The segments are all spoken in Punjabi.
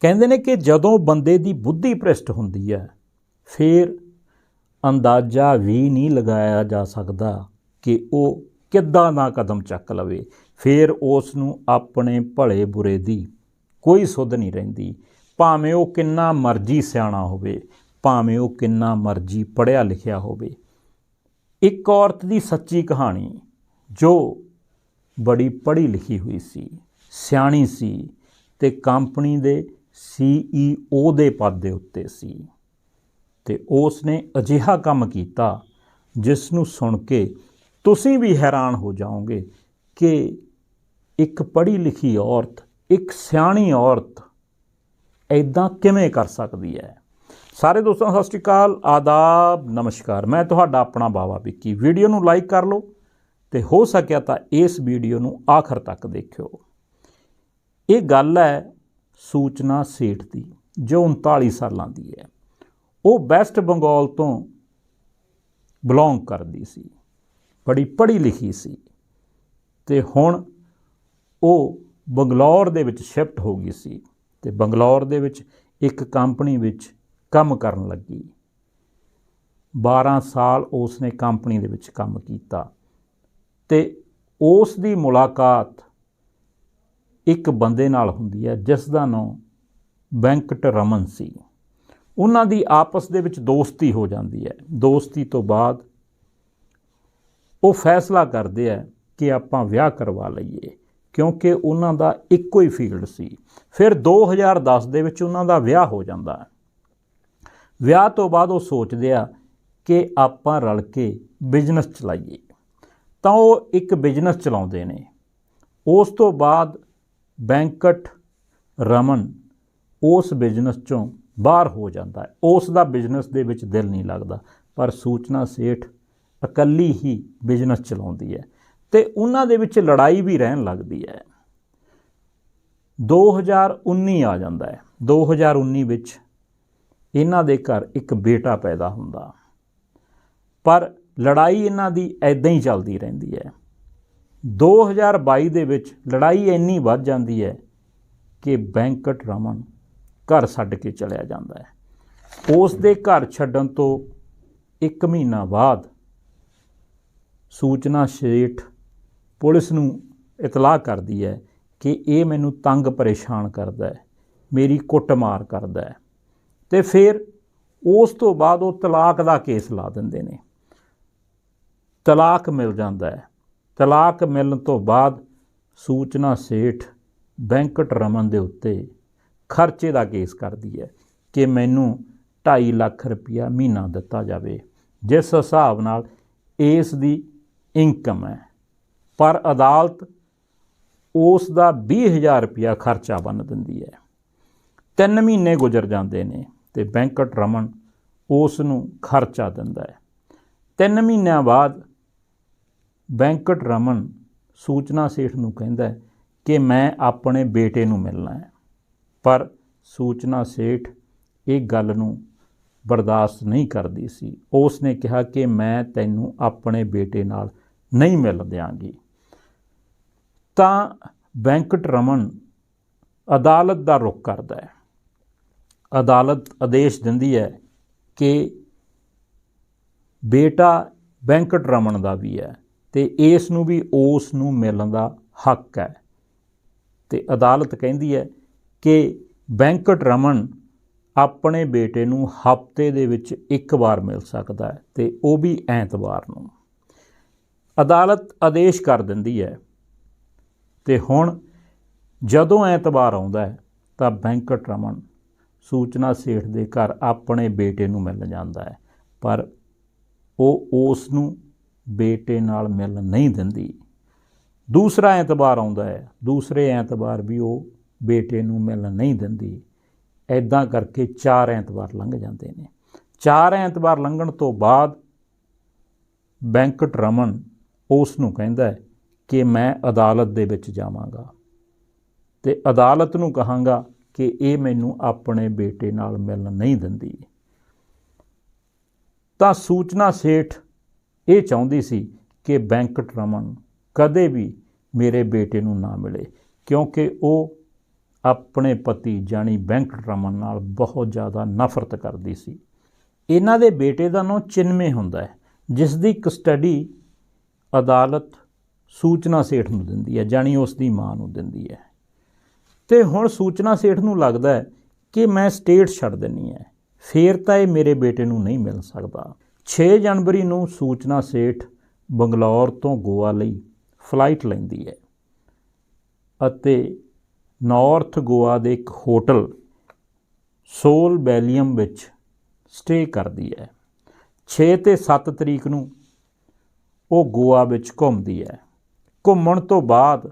ਕਹਿੰਦੇ ਨੇ ਕਿ ਜਦੋਂ ਬੰਦੇ ਦੀ ਬੁੱਧੀ ਭ੍ਰਿਸ਼ਟ ਹੁੰਦੀ ਹੈ, ਫਿਰ ਅੰਦਾਜ਼ਾ ਵੀ ਨਹੀਂ ਲਗਾਇਆ ਜਾ ਸਕਦਾ ਕਿ ਉਹ ਕਿੱਦਾਂ ਦਾ ਕਦਮ ਚੱਕ ਲਵੇ। ਫਿਰ ਉਸ ਨੂੰ ਆਪਣੇ ਭਲੇ ਬੁਰੇ ਦੀ ਕੋਈ ਸੁੱਧ ਨਹੀਂ ਰਹਿੰਦੀ। ਭਾਵੇਂ ਉਹ ਕਿੰਨਾ ਮਰਜ਼ੀ ਸਿਆਣਾ ਹੋਵੇ, ਭਾਵੇਂ ਉਹ ਕਿੰਨਾ ਮਰਜ਼ੀ ਪੜ੍ਹਿਆ ਲਿਖਿਆ ਹੋਵੇ। ਇੱਕ ਔਰਤ ਦੀ ਸੱਚੀ ਕਹਾਣੀ ਜੋ ਬੜੀ ਪੜ੍ਹੀ ਲਿਖੀ ਹੋਈ ਸੀ, ਸਿਆਣੀ ਸੀ ਤੇ ਕੰਪਨੀ ਦੇ ਸੀਈਓ ਦੇ ਪਦ ਦੇ ਉੱਤੇ ਸੀ ਤੇ ਉਸ ਨੇ ਅਜਿਹਾ ਕੰਮ ਕੀਤਾ ਜਿਸ ਨੂੰ ਸੁਣ ਕੇ ਤੁਸੀਂ ਵੀ ਹੈਰਾਨ ਹੋ ਜਾਓਗੇ ਕਿ ਇੱਕ ਪੜ੍ਹੀ ਲਿਖੀ ਔਰਤ, ਇੱਕ ਸਿਆਣੀ ਔਰਤ ਐਦਾਂ ਕਿਵੇਂ ਕਰ ਸਕਦੀ ਹੈ? ਸਾਰੇ ਦੋਸਤਾਂ, ਸਤਿ ਸ਼੍ਰੀ ਅਕਾਲ, ਆਦਾਬ, ਨਮਸਕਾਰ। ਮੈਂ ਤੁਹਾਡਾ ਆਪਣਾ ਬਾਵਾ ਵਿੱਕੀ। ਵੀਡੀਓ ਨੂੰ ਲਾਈਕ ਕਰ ਲਓ ਤੇ ਹੋ ਸਕਿਆ ਤਾਂ ਇਸ ਵੀਡੀਓ ਨੂੰ ਆਖਰ ਤੱਕ ਦੇਖਿਓ। ਇਹ ਗੱਲ ਹੈ ਸੂਚਨਾ ਸੇਠ ਦੀ, ਜੋ 39 ਸਾਲਾਂ ਦੀ ਹੈ। ਉਹ ਵੈਸਟ ਬੰਗਾਲ ਤੋਂ ਬਿਲੋਂਗ ਕਰਦੀ ਸੀ, ਬੜੀ ਪੜ੍ਹੀ ਲਿਖੀ ਸੀ ਤੇ ਹੁਣ ਉਹ ਬੰਗਲੌਰ ਦੇ ਵਿੱਚ ਸ਼ਿਫਟ ਹੋ ਗਈ ਸੀ ਤੇ ਬੰਗਲੌਰ ਦੇ ਵਿੱਚ ਇੱਕ ਕੰਪਨੀ ਵਿੱਚ ਕੰਮ ਕਰਨ ਲੱਗੀ। 12 ਸਾਲ ਉਸ ਨੇ ਕੰਪਨੀ ਦੇ ਵਿੱਚ ਕੰਮ ਕੀਤਾ ਤੇ ਉਸ ਦੀ ਮੁਲਾਕਾਤ ਇੱਕ ਬੰਦੇ ਨਾਲ ਹੁੰਦੀ ਹੈ, ਜਿਸ ਦਾ ਨਾਮ ਵੈਂਕਟ ਰਮਨ ਸੀ। ਉਹਨਾਂ ਦੀ ਆਪਸ ਦੇ ਵਿੱਚ ਦੋਸਤੀ ਹੋ ਜਾਂਦੀ ਹੈ। ਦੋਸਤੀ ਤੋਂ ਬਾਅਦ ਉਹ ਫੈਸਲਾ ਕਰਦੇ ਆ ਕਿ ਆਪਾਂ ਵਿਆਹ ਕਰਵਾ ਲਈਏ, ਕਿਉਂਕਿ ਉਹਨਾਂ ਦਾ ਇੱਕੋ ਹੀ ਫੀਲਡ ਸੀ। ਫਿਰ 2010 ਦੇ ਵਿੱਚ ਉਹਨਾਂ ਦਾ ਵਿਆਹ ਹੋ ਜਾਂਦਾ ਹੈ। ਵਿਆਹ ਤੋਂ ਬਾਅਦ ਉਹ ਸੋਚਦੇ ਆ ਕਿ ਆਪਾਂ ਰਲ ਕੇ ਬਿਜ਼ਨਸ ਚਲਾਈਏ। ਤਾਂ ਉਹ ਇੱਕ ਬਿਜ਼ਨਸ ਚਲਾਉਂਦੇ ਨੇ। ਉਸ ਤੋਂ ਬਾਅਦ ਬੈਂਕਟ ਰਮਨ ਉਸ ਬਿਜ਼ਨਸ ਚੋਂ ਬਾਹਰ ਹੋ ਜਾਂਦਾ ਹੈ। ਉਸ ਦਾ ਬਿਜ਼ਨਸ ਦੇ ਵਿੱਚ ਦਿਲ ਨਹੀਂ ਲੱਗਦਾ। ਪਰ ਸੂਚਨਾ ਸੇਠ ਇਕੱਲੀ ਹੀ ਬਿਜ਼ਨਸ ਚਲਾਉਂਦੀ ਹੈ ਤੇ ਉਹਨਾਂ ਦੇ ਵਿੱਚ ਲੜਾਈ ਵੀ ਰਹਿਣ ਲੱਗਦੀ ਹੈ। 2019 ਆ ਜਾਂਦਾ ਹੈ। 2019 ਵਿੱਚ ਇਹਨਾਂ ਦੇ ਘਰ ਇੱਕ ਬੇਟਾ ਪੈਦਾ ਹੁੰਦਾ। ਪਰ ਲੜਾਈ ਇਹਨਾਂ ਦੀ ਐਦਾਂ ਹੀ ਚੱਲਦੀ ਰਹਿੰਦੀ ਹੈ। 2022 ਦੇ ਵਿੱਚ ਲੜਾਈ ਇੰਨੀ ਵੱਧ ਜਾਂਦੀ ਹੈ ਕਿ ਬੈਂਕਟ ਰਮਨ ਘਰ ਛੱਡ ਕੇ ਚਲਿਆ ਜਾਂਦਾ ਹੈ। ਉਸ ਦੇ ਘਰ ਛੱਡਣ ਤੋਂ 1 ਮਹੀਨਾ ਬਾਅਦ ਸੂਚਨਾ ਸ਼ੇਠ ਪੁਲਿਸ ਨੂੰ ਇਤਲਾਹ ਕਰਦੀ ਹੈ ਕਿ ਇਹ ਮੈਨੂੰ ਤੰਗ ਪਰੇਸ਼ਾਨ ਕਰਦਾ ਹੈ, ਮੇਰੀ ਕੁੱਟਮਾਰ ਕਰਦਾ ਹੈ। ਤੇ ਫਿਰ ਉਸ ਤੋਂ ਬਾਅਦ ਉਹ ਤਲਾਕ ਦਾ ਕੇਸ ਲਾ ਦਿੰਦੇ ਨੇ। ਤਲਾਕ ਮਿਲ ਜਾਂਦਾ ਹੈ। ਤਲਾਕ ਮਿਲਣ ਤੋਂ ਬਾਅਦ ਸੂਚਨਾ ਸੇਠ ਬੈਂਕਟ ਰਮਨ ਦੇ ਉੱਤੇ ਖਰਚੇ ਦਾ ਕੇਸ ਕਰਦੀ ਹੈ ਕਿ ਮੈਨੂੰ 2.5 ਲੱਖ ਰੁਪਇਆ ਮਹੀਨਾ ਦਿੱਤਾ ਜਾਵੇ। ਜਿਸ ਹਿਸਾਬ ਨਾਲ ਇਸ ਦੀ ਇਨਕਮ ਹੈ। ਪਰ ਅਦਾਲਤ ਉਸ ਦਾ 20000 ਰੁਪਇਆ ਖਰਚਾ ਬੰਨ ਦਿੰਦੀ ਹੈ। 3 ਮਹੀਨੇ ਗੁਜ਼ਰ ਜਾਂਦੇ ਨੇ ਤੇ ਬੈਂਕਟ ਰਮਨ ਉਸ ਨੂੰ ਖਰਚਾ ਦਿੰਦਾ ਹੈ। 3 ਮਹੀਨਿਆਂ ਬਾਅਦ ਵੈਂਕਟ ਰਮਨ ਸੂਚਨਾ ਸੇਠ ਨੂੰ ਕਹਿੰਦਾ ਕਿ ਮੈਂ ਆਪਣੇ ਬੇਟੇ ਨੂੰ ਮਿਲਣਾ ਹੈ। ਪਰ ਸੂਚਨਾ ਸੇਠ ਇਹ ਗੱਲ ਨੂੰ ਬਰਦਾਸ਼ਤ ਨਹੀਂ ਕਰਦੀ ਸੀ। ਉਸ ਨੇ ਕਿਹਾ ਕਿ ਮੈਂ ਤੈਨੂੰ ਆਪਣੇ ਬੇਟੇ ਨਾਲ ਨਹੀਂ ਮਿਲ ਦਿਆਂਗੀ। ਤਾਂ ਵੈਂਕਟ ਰਮਨ ਅਦਾਲਤ ਦਾ ਰੁਖ ਕਰਦਾ ਹੈ। ਅਦਾਲਤ ਆਦੇਸ਼ ਦਿੰਦੀ ਹੈ ਕਿ ਬੇਟਾ ਵੈਂਕਟ ਰਮਨ ਦਾ ਵੀ ਹੈ। ਤੇ ਇਸ ਨੂੰ ਵੀ ਉਸ ਨੂੰ ਮਿਲਣ ਦਾ ਹੱਕ ਹੈ। ਤੇ ਅਦਾਲਤ ਕਹਿੰਦੀ ਹੈ ਕਿ ਬੈਂਕਟ ਰਮਨ ਆਪਣੇ ਬੇਟੇ ਨੂੰ ਹਫ਼ਤੇ ਦੇ ਵਿੱਚ ਇੱਕ ਵਾਰ ਮਿਲ ਸਕਦਾ ਹੈ ਤੇ ਉਹ ਵੀ ਐਤਵਾਰ ਨੂੰ। ਅਦਾਲਤ ਆਦੇਸ਼ ਕਰ ਦਿੰਦੀ ਹੈ ਤੇ ਹੁਣ ਜਦੋਂ ਐਤਵਾਰ ਆਉਂਦਾ ਹੈ ਤਾਂ ਬੈਂਕਟ ਰਮਨ ਸੂਚਨਾ ਸੇਠ ਦੇ ਘਰ ਆਪਣੇ ਬੇਟੇ ਨੂੰ ਮਿਲ ਜਾਂਦਾ ਹੈ। ਪਰ ਉਹ ਉਸ ਨੂੰ ਬੇਟੇ ਨਾਲ ਮਿਲ ਨਹੀਂ ਦਿੰਦੀ। ਦੂਸਰਾ ਐਤਵਾਰ ਆਉਂਦਾ ਹੈ। ਦੂਸਰੇ ਐਤਵਾਰ ਵੀ ਉਹ ਬੇਟੇ ਨੂੰ ਮਿਲ ਨਹੀਂ ਦਿੰਦੀ। ਐਦਾਂ ਕਰਕੇ ਚਾਰ ਐਤਵਾਰ ਲੰਘ ਜਾਂਦੇ ਨੇ। ਚਾਰ ਐਤਵਾਰ ਲੰਘਣ ਤੋਂ ਬਾਅਦ ਬੈਂਕਟ ਰਮਨ ਉਸ ਨੂੰ ਕਹਿੰਦਾ ਕਿ ਮੈਂ ਅਦਾਲਤ ਦੇ ਵਿੱਚ ਜਾਵਾਂਗਾ ਤੇ ਅਦਾਲਤ ਨੂੰ ਕਹਾਂਗਾ ਕਿ ਇਹ ਮੈਨੂੰ ਆਪਣੇ ਬੇਟੇ ਨਾਲ ਮਿਲਣ ਨਹੀਂ ਦਿੰਦੀ। ਤਾਂ ਸੂਚਨਾ ਸੇਠ ਇਹ ਚਾਹੁੰਦੀ ਸੀ ਕਿ ਬੈਂਕਟ ਰਮਨ ਕਦੇ ਵੀ ਮੇਰੇ ਬੇਟੇ ਨੂੰ ਨਾ ਮਿਲੇ, ਕਿਉਂਕਿ ਉਹ ਆਪਣੇ ਪਤੀ ਜਾਨੀ ਬੈਂਕਟ ਰਮਨ ਨਾਲ ਬਹੁਤ ਜ਼ਿਆਦਾ ਨਫ਼ਰਤ ਕਰਦੀ ਸੀ। ਇਹਨਾਂ ਦੇ ਬੇਟੇ ਦਾ ਨਾਂ ਚਿੰਮੇ ਹੁੰਦਾ ਹੈ ਜਿਸ ਦੀ ਕਸਟਡੀ ਅਦਾਲਤ ਸੂਚਨਾ ਸੇਠ ਨੂੰ ਦਿੰਦੀ ਹੈ ਜਾਨੀ ਉਸ ਦੀ ਮਾਂ ਨੂੰ ਦਿੰਦੀ ਹੈ। ਤੇ ਹੁਣ ਸੂਚਨਾ ਸੇਠ ਨੂੰ ਲੱਗਦਾ ਹੈ ਕਿ ਮੈਂ ਸਟੇਟ ਛੱਡ ਦੇਣੀ ਹੈ, ਫੇਰ ਤਾਂ ਇਹ ਮੇਰੇ ਬੇਟੇ ਨੂੰ ਨਹੀਂ ਮਿਲ ਸਕਦਾ। 6 ਜਨਵਰੀ ਨੂੰ ਸੂਚਨਾ ਸੇਠ ਬੰਗਲੌਰ ਤੋਂ ਗੋਆ ਲਈ ਫਲਾਈਟ ਲੈਂਦੀ ਹੈ ਅਤੇ ਨਾਰਥ ਗੋਆ ਦੇ ਇੱਕ ਹੋਟਲ ਸੋਲ ਬੈਲੀਅਮ ਵਿੱਚ ਸਟੇ ਕਰਦੀ ਹੈ। 6 ਤੇ 7 ਤਰੀਕ ਨੂੰ ਉਹ ਗੋਆ ਵਿੱਚ ਘੁੰਮਦੀ ਹੈ। ਘੁੰਮਣ ਤੋਂ ਬਾਅਦ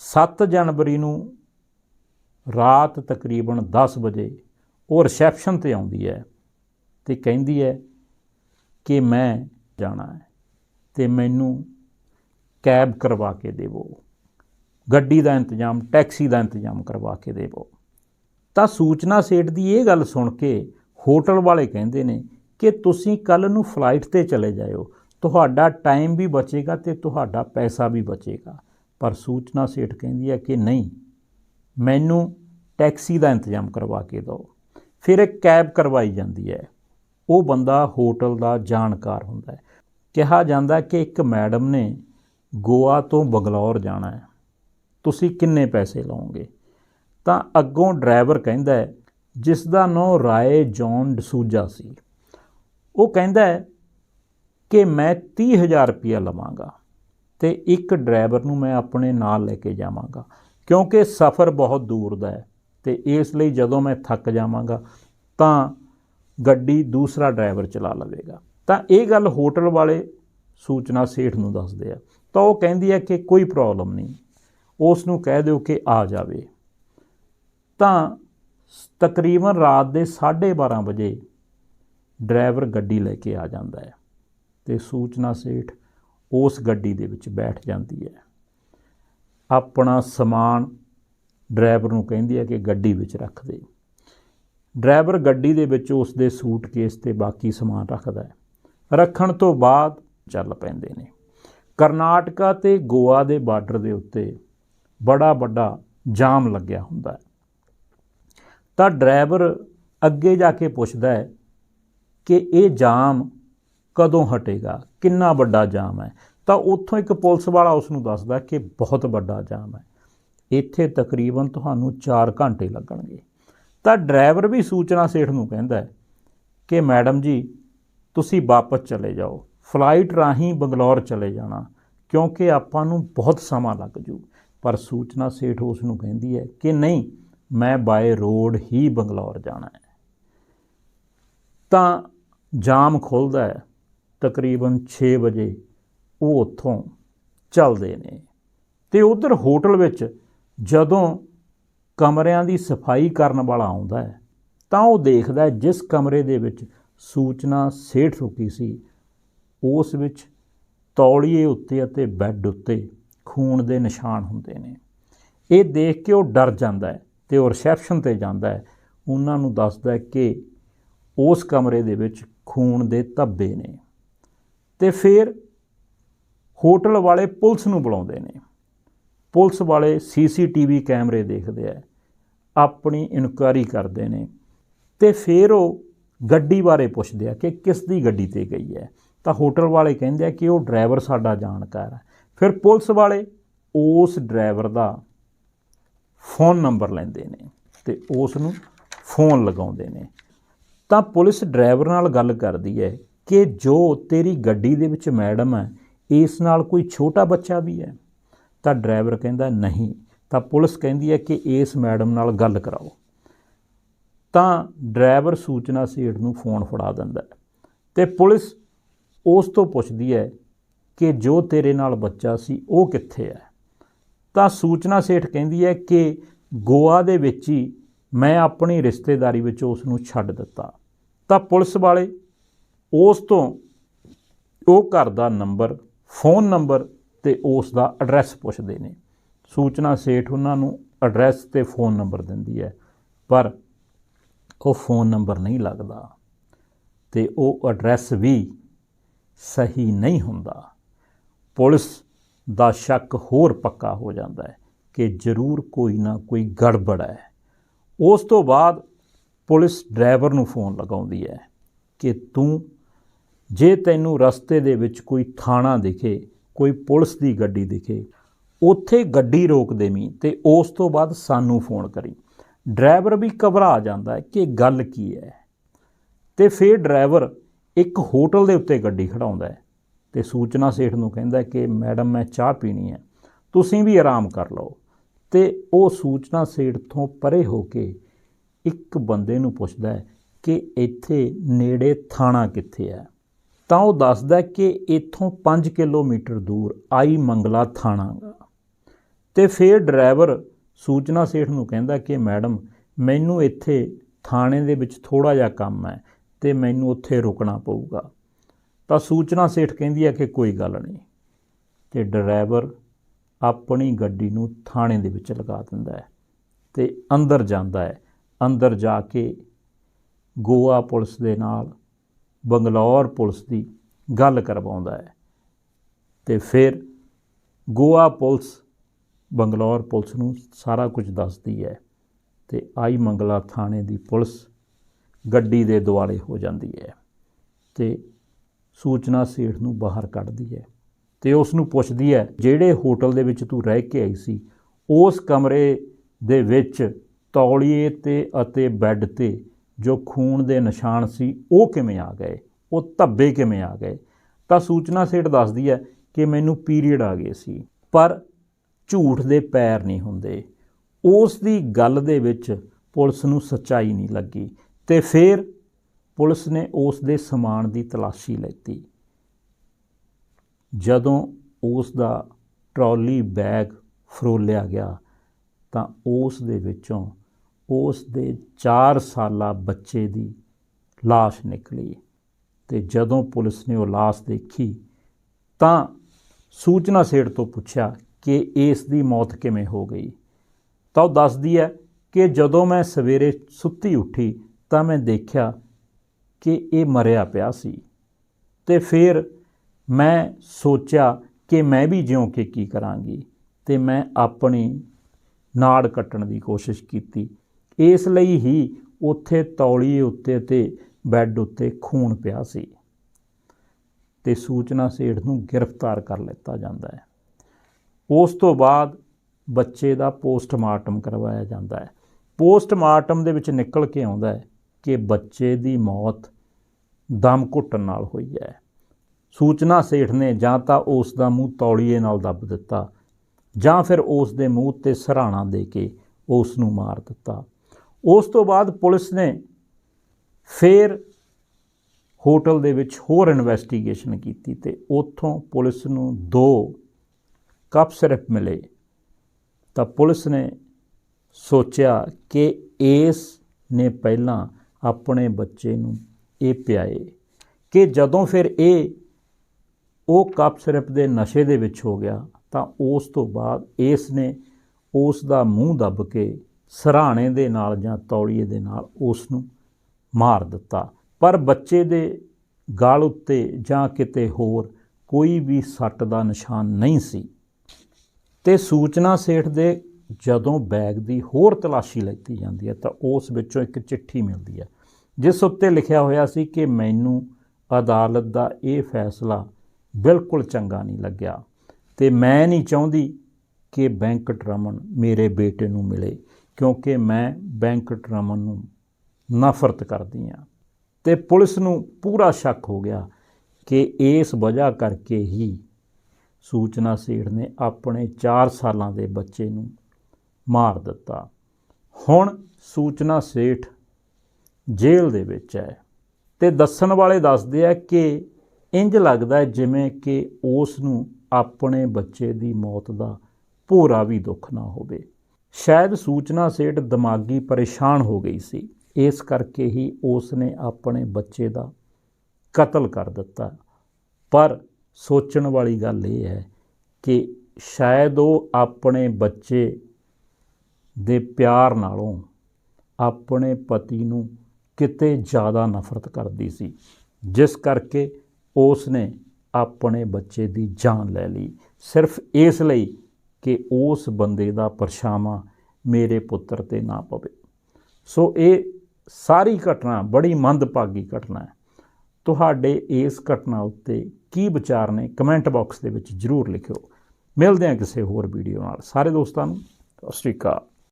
7 ਜਨਵਰੀ ਨੂੰ ਰਾਤ ਤਕਰੀਬਨ 10 ਵਜੇ ਉਹ ਰਿਸੈਪਸ਼ਨ ਤੇ ਆਉਂਦੀ ਹੈ ਤੇ ਕਹਿੰਦੀ ਹੈ ਕਿ ਮੈਂ ਜਾਣਾ ਹੈ ਤੇ ਮੈਨੂੰ ਕੈਬ ਕਰਵਾ ਕੇ ਦੇਵੋ। ਗੱਡੀ ਦਾ ਇੰਤਜ਼ਾਮ, ਟੈਕਸੀ ਦਾ ਇੰਤਜ਼ਾਮ ਕਰਵਾ ਕੇ ਦੇਵੋ। ਤਾਂ ਸੂਚਨਾ ਸੇਠ ਦੀ ਇਹ ਗੱਲ ਸੁਣ ਕੇ ਹੋਟਲ ਵਾਲੇ ਕਹਿੰਦੇ ਨੇ ਕਿ ਤੁਸੀਂ ਕੱਲ ਨੂੰ ਫਲਾਈਟ ਤੇ ਚਲੇ ਜਾਇਓ। ਤੁਹਾਡਾ ਟਾਈਮ ਵੀ ਬਚੇਗਾ ਤੇ ਤੁਹਾਡਾ ਪੈਸਾ ਵੀ ਬਚੇਗਾ। ਪਰ ਸੂਚਨਾ ਸੇਠ ਕਹਿੰਦੀ ਹੈ ਕਿ ਨਹੀਂ, ਮੈਨੂੰ ਟੈਕਸੀ ਦਾ ਇੰਤਜ਼ਾਮ ਕਰਵਾ ਕੇ ਦਿਓ। ਫਿਰ ਇੱਕ ਕੈਬ ਕਰਵਾਈ ਜਾਂਦੀ ਹੈ। ਉਹ ਬੰਦਾ ਹੋਟਲ ਦਾ ਜਾਣਕਾਰ ਹੁੰਦਾ ਹੈ। ਕਿਹਾ ਜਾਂਦਾ ਕਿ ਇੱਕ ਮੈਡਮ ਨੇ ਗੋਆ ਤੋਂ ਬੰਗਲੌਰ ਜਾਣਾ ਹੈ। ਤੁਸੀਂ ਕਿੰਨੇ ਪੈਸੇ ਲਓਗੇ? ਤਾਂ ਅੱਗੋਂ ਡਰਾਈਵਰ ਕਹਿੰਦਾ ਹੈ, ਜਿਸ ਦਾ ਨਾਂ ਰਾਏ ਜੌਨ ਡਸੂਜਾ ਸੀ। ਉਹ ਕਹਿੰਦਾ ਹੈ ਕਿ ਮੈਂ 30000 ਰੁਪਇਆ ਲਵਾਂਗਾ ਤੇ ਇੱਕ ਡਰਾਈਵਰ ਨੂੰ ਮੈਂ ਆਪਣੇ ਨਾਲ ਲੈ ਕੇ ਜਾਵਾਂਗਾ, ਕਿਉਂਕਿ ਸਫ਼ਰ ਬਹੁਤ ਦੂਰ ਦਾ ਹੈ ਤੇ ਇਸ ਲਈ ਜਦੋਂ ਮੈਂ ਥੱਕ ਜਾਵਾਂਗਾ ਤਾਂ ਗੱਡੀ ਦੂਸਰਾ ਡਰਾਈਵਰ ਚਲਾ ਲਵੇਗਾ। ਤਾਂ ਇਹ ਗੱਲ ਹੋਟਲ ਵਾਲੇ ਸੂਚਨਾ ਸੇਠ ਨੂੰ ਦੱਸਦੇ ਆ। ਤਾਂ ਉਹ ਕਹਿੰਦੀ ਹੈ ਕਿ ਕੋਈ ਪ੍ਰੋਬਲਮ ਨਹੀਂ। ਉਸ ਨੂੰ ਕਹਿ ਦਿਓ ਕਿ ਆ ਜਾਵੇ। ਤਾਂ ਤਕਰੀਬਨ ਰਾਤ ਦੇ 12:30 ਵਜੇ ਡਰਾਈਵਰ ਗੱਡੀ ਲੈ ਕੇ ਆ ਜਾਂਦਾ ਹੈ ਤੇ ਸੂਚਨਾ ਸੇਠ ਉਸ ਗੱਡੀ ਦੇ ਵਿੱਚ ਬੈਠ ਜਾਂਦੀ ਹੈ। ਆਪਣਾ ਸਮਾਨ ਡਰਾਈਵਰ ਨੂੰ ਕਹਿੰਦੀ ਹੈ ਕਿ ਗੱਡੀ ਵਿੱਚ ਰੱਖ ਦੇ। ਡਰਾਈਵਰ ਗੱਡੀ ਦੇ ਵਿੱਚ ਉਸ ਦੇ ਸੂਟਕੇਸ ਤੇ ਬਾਕੀ ਸਮਾਨ ਰੱਖਦਾ ਹੈ। ਰੱਖਣ ਤੋਂ ਬਾਅਦ ਚੱਲ ਪੈਂਦੇ ਨੇ। ਕਰਨਾਟਕਾ ਤੇ ਗੋਆ ਦੇ ਬਾਰਡਰ ਦੇ ਉੱਤੇ ਬੜਾ ਵੱਡਾ ਜਾਮ ਲੱਗਿਆ ਹੁੰਦਾ ਹੈ। ਤਾਂ ਡਰਾਈਵਰ ਅੱਗੇ ਜਾ ਕੇ ਪੁੱਛਦਾ ਹੈ ਕਿ ਇਹ ਜਾਮ ਕਦੋਂ ਹਟੇਗਾ? ਕਿੰਨਾ ਵੱਡਾ ਜਾਮ ਹੈ? ਤਾਂ ਉੱਥੋਂ ਇੱਕ ਪੁਲਿਸ ਵਾਲਾ ਉਸ ਨੂੰ ਦੱਸਦਾ ਕਿ ਬਹੁਤ ਵੱਡਾ ਜਾਮ ਹੈ। ਇੱਥੇ ਤਕਰੀਬਨ ਤੁਹਾਨੂੰ 4 ਘੰਟੇ ਲੱਗਣਗੇ। ਤਾਂ ਡਰਾਈਵਰ ਵੀ ਸੂਚਨਾ ਸੇਠ ਨੂੰ ਕਹਿੰਦਾ ਹੈ ਕਿ ਮੈਡਮ ਜੀ, ਤੁਸੀਂ ਵਾਪਸ ਚਲੇ ਜਾਓ। ਫਲਾਈਟ ਰਾਹੀਂ ਬੰਗਲੌਰ ਚਲੇ ਜਾਣਾ, ਕਿਉਂਕਿ ਆਪਾਂ ਨੂੰ ਬਹੁਤ ਸਮਾਂ ਲੱਗ ਜੂ। ਪਰ ਸੂਚਨਾ ਸੇਠ ਉਸ ਨੂੰ ਕਹਿੰਦੀ ਹੈ ਕਿ ਨਹੀਂ, ਮੈਂ ਬਾਏ ਰੋਡ ਹੀ ਬੰਗਲੌਰ ਜਾਣਾ ਹੈ। ਤਾਂ ਜਾਮ ਖੁੱਲਦਾ ਹੈ। ਤਕਰੀਬਨ 6 ਵਜੇ ਉਹ ਉੱਥੋਂ ਚੱਲਦੇ ਨੇ। ਤੇ ਉਧਰ ਹੋਟਲ ਵਿੱਚ ਜਦੋਂ ਕਮਰਿਆਂ ਦੀ ਸਫ਼ਾਈ ਕਰਨ ਵਾਲਾ ਆਉਂਦਾ ਹੈ, ਤਾਂ ਉਹ ਦੇਖਦਾ ਜਿਸ ਕਮਰੇ ਦੇ ਵਿੱਚ ਸੂਚਨਾ ਸੇਠ ਰੁਕੀ ਸੀ, ਉਸ ਵਿੱਚ ਤੌਲੀਏ ਉੱਤੇ ਅਤੇ ਬੈੱਡ ਉੱਤੇ ਖੂਨ ਦੇ ਨਿਸ਼ਾਨ ਹੁੰਦੇ ਨੇ। ਇਹ ਦੇਖ ਕੇ ਉਹ ਡਰ ਜਾਂਦਾ ਹੈ ਤੇ ਉਹ ਰਿਸੈਪਸ਼ਨ ਤੇ ਜਾਂਦਾ ਹੈ। ਉਹਨਾਂ ਨੂੰ ਦੱਸਦਾ ਹੈ ਕਿ ਉਸ ਕਮਰੇ ਦੇ ਵਿੱਚ ਖੂਨ ਦੇ ਧੱਬੇ ਨੇ ਤੇ ਫਿਰ ਹੋਟਲ ਵਾਲੇ ਪੁਲਿਸ ਨੂੰ ਬੁਲਾਉਂਦੇ ਨੇ। ਪੁਲਿਸ ਵਾਲੇ ਸੀਸੀਟੀਵੀ ਕੈਮਰੇ ਦੇਖਦੇ ਆ, ਆਪਣੀ ਇਨਕੁਆਇਰੀ ਕਰਦੇ ਨੇ ਤੇ ਫਿਰ ਉਹ ਗੱਡੀ ਬਾਰੇ ਪੁੱਛਦੇ ਆ ਕਿ ਕਿਸ ਦੀ ਗੱਡੀ ਤੇ ਗਈ ਹੈ। ਤਾਂ ਹੋਟਲ ਵਾਲੇ ਕਹਿੰਦੇ ਆ ਕਿ ਉਹ ਡਰਾਈਵਰ ਸਾਡਾ ਜਾਣਕਾਰ ਹੈ ਫਿਰ ਪੁਲਿਸ ਵਾਲੇ ਉਸ ਡਰਾਈਵਰ ਦਾ ਫੋਨ ਨੰਬਰ ਲੈਂਦੇ ਨੇ ਤੇ ਉਸ ਨੂੰ ਫੋਨ ਲਗਾਉਂਦੇ ਨੇ। ਤਾਂ ਪੁਲਿਸ ਡਰਾਈਵਰ ਨਾਲ ਗੱਲ ਕਰਦੀ ਹੈ ਕਿ ਜੋ ਤੇਰੀ ਗੱਡੀ ਦੇ ਵਿੱਚ ਮੈਡਮ ਹੈ, ਇਸ ਨਾਲ ਕੋਈ ਛੋਟਾ ਬੱਚਾ ਵੀ ਹੈ? ਤਾਂ ਡਰਾਈਵਰ ਕਹਿੰਦਾ ਨਹੀਂ, ਤਾਂ ਪੁਲਿਸ ਕਹਿੰਦੀ ਹੈ ਕਿ ਇਸ ਮੈਡਮ ਨਾਲ ਗੱਲ ਕਰਾਓ। ਤਾਂ ਡਰਾਈਵਰ ਸੂਚਨਾ ਸੇਠ ਨੂੰ ਫੋਨ ਫੜਾ ਦਿੰਦਾ ਹੈ ਤੇ ਪੁਲਿਸ ਉਸ ਤੋਂ ਪੁੱਛਦੀ ਹੈ ਕਿ ਜੋ ਤੇਰੇ ਨਾਲ ਬੱਚਾ ਸੀ ਉਹ ਕਿੱਥੇ ਹੈ? ਤਾਂ ਸੂਚਨਾ ਸੇਠ ਕਹਿੰਦੀ ਹੈ ਕਿ ਗੋਆ ਦੇ ਵਿੱਚ ਹੀ ਮੈਂ ਆਪਣੀ ਰਿਸ਼ਤੇਦਾਰੀ ਵਿੱਚ ਉਸ ਨੂੰ ਛੱਡ ਦਿੱਤਾ। ਤਾਂ ਪੁਲਿਸ ਵਾਲੇ ਉਸ ਤੋਂ, ਉਹ ਘਰ ਦਾ ਨੰਬਰ, ਫੋਨ ਨੰਬਰ ਤੇ ਉਸ ਦਾ ਐਡਰੈਸ ਪੁੱਛਦੇ ਨੇ। ਸੂਚਨਾ ਸੇਠ ਉਹਨਾਂ ਨੂੰ ਐਡਰੈਸ ਤੇ ਫੋਨ ਨੰਬਰ ਦਿੰਦੀ ਹੈ, ਪਰ ਉਹ ਫੋਨ ਨੰਬਰ ਨਹੀਂ ਲੱਗਦਾ ਤੇ ਉਹ ਐਡਰੈਸ ਵੀ ਸਹੀ ਨਹੀਂ ਹੁੰਦਾ। ਪੁਲਿਸ ਦਾ ਸ਼ੱਕ ਹੋਰ ਪੱਕਾ ਹੋ ਜਾਂਦਾ ਹੈ ਕਿ ਜ਼ਰੂਰ ਕੋਈ ਨਾ ਕੋਈ ਗੜਬੜ ਹੈ। ਉਸ ਤੋਂ ਬਾਅਦ ਪੁਲਿਸ ਡਰਾਈਵਰ ਨੂੰ ਫੋਨ ਲਗਾਉਂਦੀ ਹੈ ਕਿ ਤੂੰ ਜੇ ਤੈਨੂੰ ਰਸਤੇ ਦੇ ਵਿੱਚ ਕੋਈ ਥਾਣਾ ਦਿਖੇ ਕੋਈ ਪੁਲਿਸ ਦੀ ਗੱਡੀ ਦਿਖੇ। ਉੱਥੇ ਗੱਡੀ ਰੋਕ ਦੇਵੀਂ ਤੇ ਉਸ ਤੋਂ ਬਾਅਦ ਸਾਨੂੰ ਫੋਨ ਕਰੀ। ਡਰਾਈਵਰ ਵੀ ਘਬਰਾ ਜਾਂਦਾ ਹੈ ਕਿ ਗੱਲ ਕੀ ਹੈ। ਤੇ ਫਿਰ ਡਰਾਈਵਰ ਇੱਕ ਹੋਟਲ ਦੇ ਉੱਤੇ ਗੱਡੀ ਖੜਾਉਂਦਾ ਹੈ ਤੇ ਸੂਚਨਾ ਸੇਠ ਨੂੰ ਕਹਿੰਦਾ ਕਿ, ਮੈਡਮ, ਮੈਂ ਚਾਹ ਪੀਣੀ ਹੈ। ਤੁਸੀਂ ਵੀ ਆਰਾਮ ਕਰ ਲਓ। ਤੇ ਉਹ ਸੂਚਨਾ ਸੇਠ ਤੋਂ ਪਰੇ ਹੋ ਕੇ ਇੱਕ ਬੰਦੇ ਨੂੰ ਪੁੱਛਦਾ ਹੈ ਕਿ ਇੱਥੇ ਨੇੜੇ ਥਾਣਾ ਕਿੱਥੇ ਹੈ? ਤਾਂ ਉਹ ਦੱਸਦਾ ਕਿ ਇੱਥੋਂ 5 ਕਿਲੋਮੀਟਰ ਦੂਰ ਆਈ ਮੰਗਲਾ ਥਾਣਾ ਗਾ। ਤੇ ਫਿਰ ਡਰਾਈਵਰ ਸੂਚਨਾ ਸੇਠ ਨੂੰ ਕਹਿੰਦਾ ਕਿ ਮੈਡਮ, ਮੈਨੂੰ ਇੱਥੇ ਥਾਣੇ ਦੇ ਵਿੱਚ ਥੋੜਾ ਜਿਹਾ ਕੰਮ ਹੈ ਤੇ ਮੈਨੂੰ ਉੱਥੇ ਰੁਕਣਾ ਪਊਗਾ। ਤਾਂ ਸੂਚਨਾ ਸੇਠ ਕਹਿੰਦੀ ਹੈ ਕਿ ਕੋਈ ਗੱਲ ਨਹੀਂ। ਤੇ ਡਰਾਈਵਰ ਆਪਣੀ ਗੱਡੀ ਨੂੰ ਥਾਣੇ ਦੇ ਵਿੱਚ ਲਗਾ ਦਿੰਦਾ ਹੈ ਤੇ ਅੰਦਰ ਜਾਂਦਾ ਹੈ। ਅੰਦਰ ਜਾ ਕੇ ਗੋਆ ਪੁਲਿਸ ਦੇ ਨਾਲ ਬੰਗਲੌਰ ਪੁਲਿਸ ਦੀ ਗੱਲ ਕਰਵਾਉਂਦਾ ਹੈ। ਤੇ ਫਿਰ ਗੋਆ ਪੁਲਿਸ ਬੰਗਲੌਰ ਪੁਲਿਸ ਨੂੰ ਸਾਰਾ ਕੁਝ ਦੱਸਦੀ ਹੈ ਤੇ ਆਈ ਮੰਗਲਾ ਥਾਣੇ ਦੀ ਪੁਲਿਸ ਗੱਡੀ ਦੇ ਦੁਆਲੇ ਹੋ ਜਾਂਦੀ ਹੈ ਤੇ ਸੂਚਨਾ ਸੇਠ ਨੂੰ ਬਾਹਰ ਕੱਢਦੀ ਹੈ ਤੇ ਉਸ ਨੂੰ ਪੁੱਛਦੀ ਹੈ, ਜਿਹੜੇ ਹੋਟਲ ਦੇ ਵਿੱਚ ਤੂੰ ਰਹਿ ਕੇ ਆਈ ਸੀ, ਉਸ ਕਮਰੇ ਦੇ ਵਿੱਚ ਤੌਲੀਏ ਤੇ ਅਤੇ ਬੈੱਡ ਤੇ ਜੋ ਖੂਨ ਦੇ ਨਿਸ਼ਾਨ ਸੀ, ਉਹ ਕਿਵੇਂ ਆ ਗਏ? ਉਹ ਧੱਬੇ ਕਿਵੇਂ ਆ ਗਏ? ਤਾਂ ਸੂਚਨਾ ਸੇਠ ਦੱਸਦੀ ਹੈ ਕਿ ਮੈਨੂੰ ਪੀਰੀਅਡ ਆ ਗਏ ਸੀ, ਪਰ ਝੂਠ ਦੇ ਪੈਰ ਨਹੀਂ ਹੁੰਦੇ। ਉਸ ਦੀ ਗੱਲ ਦੇ ਵਿੱਚ ਪੁਲਿਸ ਨੂੰ ਸੱਚਾਈ ਨਹੀਂ ਲੱਗੀ ਤੇ ਫਿਰ ਪੁਲਿਸ ਨੇ ਉਸ ਦੇ ਸਮਾਨ ਦੀ ਤਲਾਸ਼ੀ ਲੈਤੀ। ਜਦੋਂ ਉਸ ਦਾ ਟਰਾਲੀ ਬੈਗ ਫਰੋਲਿਆ ਗਿਆ ਤਾਂ ਉਸ ਦੇ ਵਿੱਚੋਂ ਉਸ ਦੇ 4 ਸਾਲਾ ਬੱਚੇ ਦੀ লাশ ਨਿਕਲੀ ਤੇ ਜਦੋਂ ਪੁਲਿਸ ਨੇ ਉਹ লাশ ਦੇਖੀ ਤਾਂ ਸੂਚਨਾ ਸੇਠ ਤੋਂ ਪੁੱਛਿਆ ਕਿ ਇਸ ਦੀ ਮੌਤ ਕਿਵੇਂ ਹੋ ਗਈ ਤਾਂ ਉਹ ਦੱਸਦੀ ਹੈ ਕਿ ਜਦੋਂ ਮੈਂ ਸਵੇਰੇ ਸੁੱਤੀ ਉੱਠੀ ਤਾਂ ਮੈਂ ਦੇਖਿਆ ਕਿ ਇਹ ਮਰਿਆ ਪਿਆ ਸੀ ਤੇ ਫਿਰ ਮੈਂ ਸੋਚਿਆ ਕਿ ਮੈਂ ਵੀ ਜਿਉਂ ਕੇ ਕੀ ਕਰਾਂਗੀ ਤੇ ਮੈਂ ਆਪਣੀ ਨਾੜ ਕੱਟਣ ਦੀ ਕੋਸ਼ਿਸ਼ ਕੀਤੀ ਇਸ ਲਈ ਹੀ ਉੱਥੇ ਤੌਲੀਏ ਉੱਤੇ ਤੇ ਬੈੱਡ ਉੱਤੇ ਖੂਨ ਪਿਆ ਸੀ ਤੇ ਸੂਚਨਾ ਸੇਠ ਨੂੰ ਗ੍ਰਿਫਤਾਰ ਕਰ ਲਿੱਤਾ ਜਾਂਦਾ ਹੈ। ਉਸ ਤੋਂ ਬਾਅਦ ਬੱਚੇ ਦਾ ਪੋਸਟਮਾਰਟਮ ਕਰਵਾਇਆ ਜਾਂਦਾ ਹੈ। ਪੋਸਟਮਾਰਟਮ ਦੇ ਵਿੱਚ ਨਿਕਲ ਕੇ ਆਉਂਦਾ ਹੈ ਕਿ ਬੱਚੇ ਦੀ ਮੌਤ ਦਮ ਘੁੱਟਣ ਨਾਲ ਹੋਈ ਹੈ। ਸੂਚਨਾ ਸੇਠ ਨੇ ਜਾਂ ਤਾਂ ਉਸ ਦਾ ਮੂੰਹ ਤੌਲੀਏ ਨਾਲ ਦੱਬ ਦਿੱਤਾ ਜਾਂ ਫਿਰ ਉਸ ਦੇ ਮੂੰਹ ਤੇ ਸਰਾਣਾ ਦੇ ਕੇ ਉਸ ਨੂੰ ਮਾਰ ਦਿੱਤਾ। ਉਸ ਤੋਂ ਬਾਅਦ ਪੁਲਿਸ ਨੇ ਫਿਰ ਹੋਟਲ ਦੇ ਵਿੱਚ ਹੋਰ ਇਨਵੈਸਟੀਗੇਸ਼ਨ ਕੀਤੀ ਤੇ ਉੱਥੋਂ ਪੁਲਿਸ ਨੂੰ ਦੋ ਕੱਪ ਸਿਰਪ ਮਿਲੇ। ਤਾਂ ਪੁਲਿਸ ਨੇ ਸੋਚਿਆ ਕਿ ਇਸ ਨੇ ਪਹਿਲਾਂ ਆਪਣੇ ਬੱਚੇ ਨੂੰ ਇਹ ਪਿਆਏ ਕਿ ਜਦੋਂ ਫਿਰ ਇਹ ਉਹ ਕੱਪ ਸਿਰਪ ਦੇ ਨਸ਼ੇ ਦੇ ਵਿੱਚ ਹੋ ਗਿਆ ਤਾਂ ਉਸ ਤੋਂ ਬਾਅਦ ਇਸ ਨੇ ਉਸ ਦਾ ਮੂੰਹ ਦੱਬ ਕੇ ਸਰਾਣੇ ਦੇ ਨਾਲ ਜਾਂ ਤੌਲੀਏ ਦੇ ਨਾਲ ਉਸ ਨੂੰ ਮਾਰ ਦਿੱਤਾ। ਪਰ ਬੱਚੇ ਦੇ ਗਲ ਉੱਤੇ ਜਾਂ ਕਿਤੇ ਹੋਰ ਕੋਈ ਵੀ ਸੱਟ ਦਾ ਨਿਸ਼ਾਨ ਨਹੀਂ ਸੀ। ਤੇ ਸੂਚਨਾ ਸੇਠ ਦੇ ਜਦੋਂ ਬੈਗ ਦੀ ਹੋਰ ਤਲਾਸ਼ੀ ਲੈਤੀ ਜਾਂਦੀ ਹੈ ਤਾਂ ਉਸ ਵਿੱਚੋਂ ਇੱਕ ਚਿੱਠੀ ਮਿਲਦੀ ਹੈ, ਜਿਸ ਉੱਤੇ ਲਿਖਿਆ ਹੋਇਆ ਸੀ ਕਿ ਮੈਨੂੰ ਅਦਾਲਤ ਦਾ ਇਹ ਫੈਸਲਾ ਬਿਲਕੁਲ ਚੰਗਾ ਨਹੀਂ ਲੱਗਿਆ ਤੇ ਮੈਂ ਨਹੀਂ ਚਾਹੁੰਦੀ ਕਿ ਬੈਂਕਟ ਰਮਨ ਮੇਰੇ ਬੇਟੇ ਨੂੰ ਮਿਲੇ। ਕਿਉਂਕਿ ਮੈਂ ਬੈਂਕਟ ਰਮਨ ਨੂੰ ਨਫ਼ਰਤ ਕਰਦੀ ਹਾਂ। ਤੇ ਪੁਲਿਸ ਨੂੰ ਪੂਰਾ ਸ਼ੱਕ ਹੋ ਗਿਆ ਕਿ ਇਸ ਵਜ੍ਹਾ ਕਰਕੇ ਹੀ ਸੂਚਨਾ ਸੇਠ ਨੇ ਆਪਣੇ 4 ਸਾਲਾਂ ਦੇ ਬੱਚੇ ਨੂੰ ਮਾਰ ਦਿੱਤਾ। ਹੁਣ ਸੂਚਨਾ ਸੇਠ ਜੇਲ੍ਹ ਦੇ ਵਿੱਚ ਹੈ ਤੇ ਦੱਸਣ ਵਾਲੇ ਦੱਸਦੇ ਆ ਕਿ ਇੰਜ ਲੱਗਦਾ ਹੈ ਜਿਵੇਂ ਕਿ ਉਸ ਨੂੰ ਆਪਣੇ ਬੱਚੇ ਦੀ ਮੌਤ ਦਾ ਪੂਰਾ ਵੀ ਦੁੱਖ ਨਾ ਹੋਵੇ। ਸ਼ਾਇਦ ਸੂਚਨਾ ਸੇਠ ਦਿਮਾਗੀ ਪਰੇਸ਼ਾਨ ਹੋ ਗਈ ਸੀ। ਇਸ ਕਰਕੇ ਹੀ ਉਸ ਨੇ ਆਪਣੇ ਬੱਚੇ ਦਾ ਕਤਲ ਕਰ ਦਿੱਤਾ। ਪਰ ਸੋਚਣ ਵਾਲੀ ਗੱਲ ਇਹ ਹੈ ਕਿ ਸ਼ਾਇਦ ਉਹ ਆਪਣੇ ਬੱਚੇ ਦੇ ਪਿਆਰ ਨਾਲੋਂ ਆਪਣੇ ਪਤੀ ਨੂੰ ਕਿਤੇ ਜ਼ਿਆਦਾ ਨਫ਼ਰਤ ਕਰਦੀ ਸੀ। ਜਿਸ ਕਰਕੇ ਉਸ ਨੇ ਆਪਣੇ ਬੱਚੇ ਦੀ ਜਾਨ ਲੈ ਲਈ। ਸਿਰਫ ਇਸ ਲਈ ਕਿ ਉਸ ਬੰਦੇ ਦਾ ਪਰਛਾਵਾਂ ਮੇਰੇ ਪੁੱਤਰ ਤੇ ਨਾ ਪਵੇ। ਸੋ ਇਹ ਸਾਰੀ ਘਟਨਾ, ਬੜੀ ਮੰਦਭਾਗੀ ਘਟਨਾ ਹੈ। ਤੁਹਾਡੇ ਇਸ ਘਟਨਾ ਉੱਤੇ ਕੀ ਵਿਚਾਰ ਨੇ ਕਮੈਂਟ ਬਾਕਸ ਦੇ ਵਿੱਚ ਜਰੂਰ ਲਿਖਿਓ। ਮਿਲਦੇ ਹਾਂ ਕਿਸੇ ਹੋਰ ਵੀਡੀਓ ਨਾਲ। ਸਾਰੇ ਦੋਸਤਾਂ ਨੂੰ ਸਤਿ ਸ਼੍ਰੀ ਅਕਾਲ।